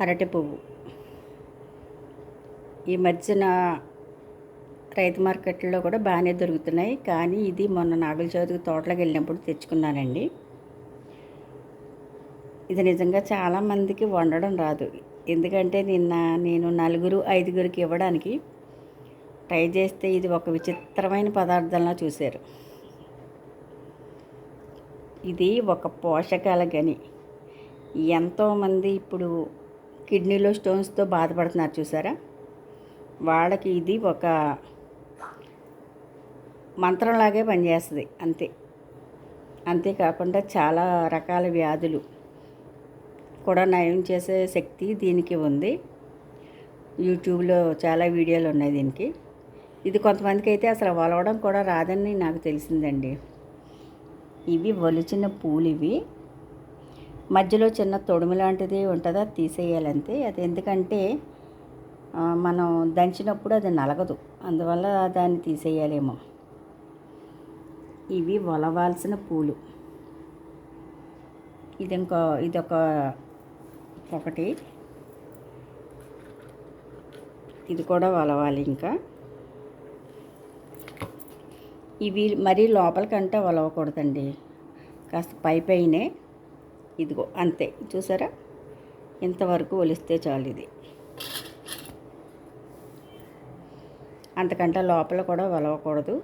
అరటి పువ్వు. ఈ మధ్యన రైతు మార్కెట్లో కూడా బాగానే దొరుకుతున్నాయి. కానీ ఇది మొన్న నాగుల చవితికి తోటలోకి వెళ్ళినప్పుడు తెచ్చుకున్నానండి. ఇది నిజంగా చాలామందికి వండడం రాదు. ఎందుకంటే నిన్న నేను నలుగురు ఐదుగురికి ఇవ్వడానికి ట్రై చేస్తే ఇది ఒక విచిత్రమైన పదార్థంలా చూశారు. ఇది ఒక పోషకాల గని. ఎంతోమంది ఇప్పుడు కిడ్నీలో స్టోన్స్తో బాధపడుతున్నారు చూసారా? వాళ్ళకి ఇది ఒక మంత్రంలాగే పనిచేస్తుంది అంతే. అంతేకాకుండా చాలా రకాల వ్యాధులు కూడా నయం చేసే శక్తి దీనికి ఉంది. యూట్యూబ్లో చాలా వీడియోలు ఉన్నాయి దీనికి. ఇది కొంతమందికి అయితే అసలు వలవడం కూడా రాదని నాకు తెలిసిందండి. ఇవి ఒలిచిన పూలు ఇవి. మధ్యలో చిన్న తొడుము లాంటిది ఉంటుందా తీసేయాలంతే అది ఎందుకంటే మనం దంచినప్పుడు అది నలగదు. అందువల్ల దాన్ని తీసేయాలేమో. ఇవి ఒలవాల్సిన పూలు. ఇది ఇంకో ఇదొక ఒకటి. ఇది కూడా వలవాలి ఇంకా. ఇవి మరీ లోపలికంటే వలవకూడదండి. కాస్త పై పైనే ఇదిగో అంతే. చూసారా? ఇంతవరకు ఒలిస్తే చాలు ఇది. అంతకంటే లోపల కూడా వలవకూడదు.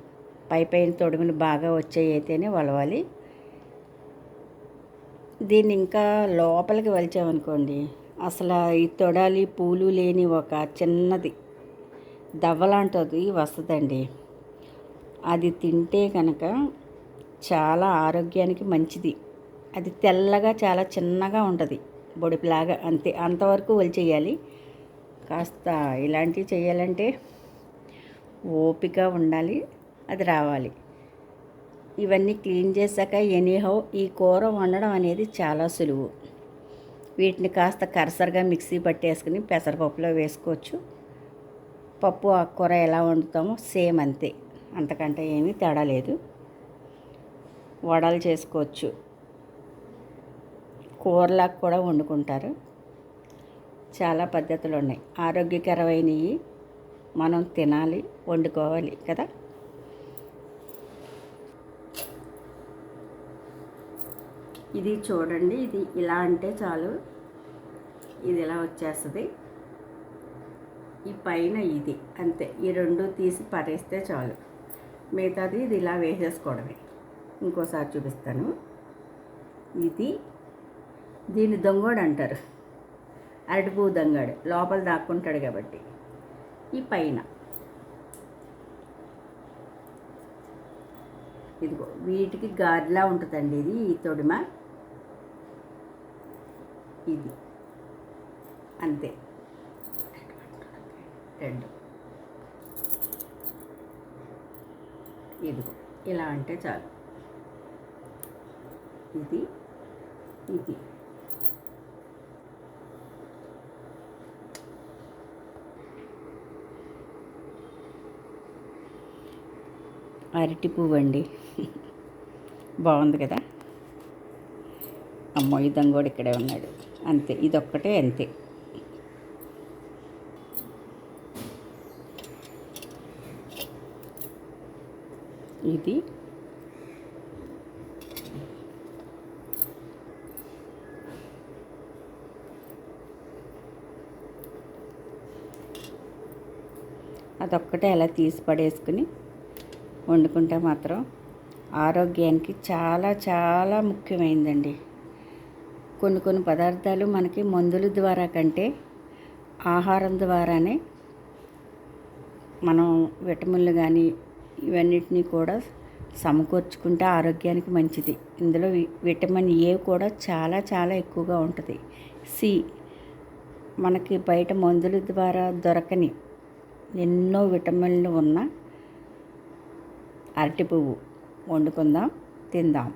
పై పైన తొడుగులు బాగా వచ్చాయి అయితేనే వలవాలి. దీన్ని ఇంకా లోపలికి వలిచామనుకోండి అసలు ఈ తొడాలి పూలు లేని ఒక చిన్నది దవ్వలాంటిది వస్తుందండి. అది తింటే కనుక చాలా ఆరోగ్యానికి మంచిది. అది తెల్లగా చాలా చిన్నగా ఉంటుంది. బొడిపిలాగా అంతే అంతవరకు వలిచేయాలి కాస్త ఇలాంటివి చేయాలంటే ఓపిక ఉండాలి అది రావాలి. ఇవన్నీ క్లీన్ చేశాక ఎనీహౌ ఈ కూర వండడం అనేది చాలా సులువు. వీటిని కాస్త కరసరగా మిక్సీ పట్టేసుకుని పెసరపప్పులో వేసుకోవచ్చు. పప్పు కూర ఎలా వండుతామో సేమ్ అంతే. అంతకంటే ఏమీ తేడా లేదు. వడలు చేసుకోవచ్చు. కూరలాగా కూడా వండుకుంటారు. చాలా పద్ధతులు ఉన్నాయి ఆరోగ్యకరమైనవి మనం తినాలి వండుకోవాలి కదా. ఇది చూడండి ఇది ఇలా అంటే చాలు. ఇది ఇలా వచ్చేస్తుంది. ఈ పైన ఇది అంతే. ఈ రెండు తీసి పరేస్తే చాలు. మిగతాది ఇది ఇలా వేసేసుకోవడమే. ఇంకోసారి చూపిస్తాను. ఇది దీన్ని దొంగోడు అంటారు. అరటిపువ్వు దొంగడు. లోపల దాక్కుంటాడు కాబట్టి. ఈ పైన. ఇదిగో వీటికి గాడిలా ఉంటుందండి ఇది ఈ తొడిమ. ఇది. అంతే. రెండు. ఇదిగో ఇలా అంటే చాలు. ఇది ఇది. అరటి పువ్వు అండి. బాగుంది కదా? అమ్మో ఇదం కూడా ఇక్కడే ఉన్నాడు. అంతే ఇదొక్కటే అంతే. ఇది అదొక్కటే అలా తీసి పడేసుకుని వండుకుంటే మాత్రం ఆరోగ్యానికి చాలా చాలా ముఖ్యమైందండి. కొన్ని కొన్ని పదార్థాలు మనకి మందుల ద్వారా కంటే ఆహారం ద్వారానే మనం విటమిన్లు కానీ ఇవన్నిటినీ కూడా సమకూర్చుకుంటే ఆరోగ్యానికి మంచిది. ఇందులో విటమిన్ ఏ కూడా చాలా చాలా ఎక్కువగా ఉంటుంది. సి మనకి బయట మందుల ద్వారా దొరకని ఎన్నో విటమిన్లు ఉన్న అరటి పువ్వు వండుకుందాం తిందాం.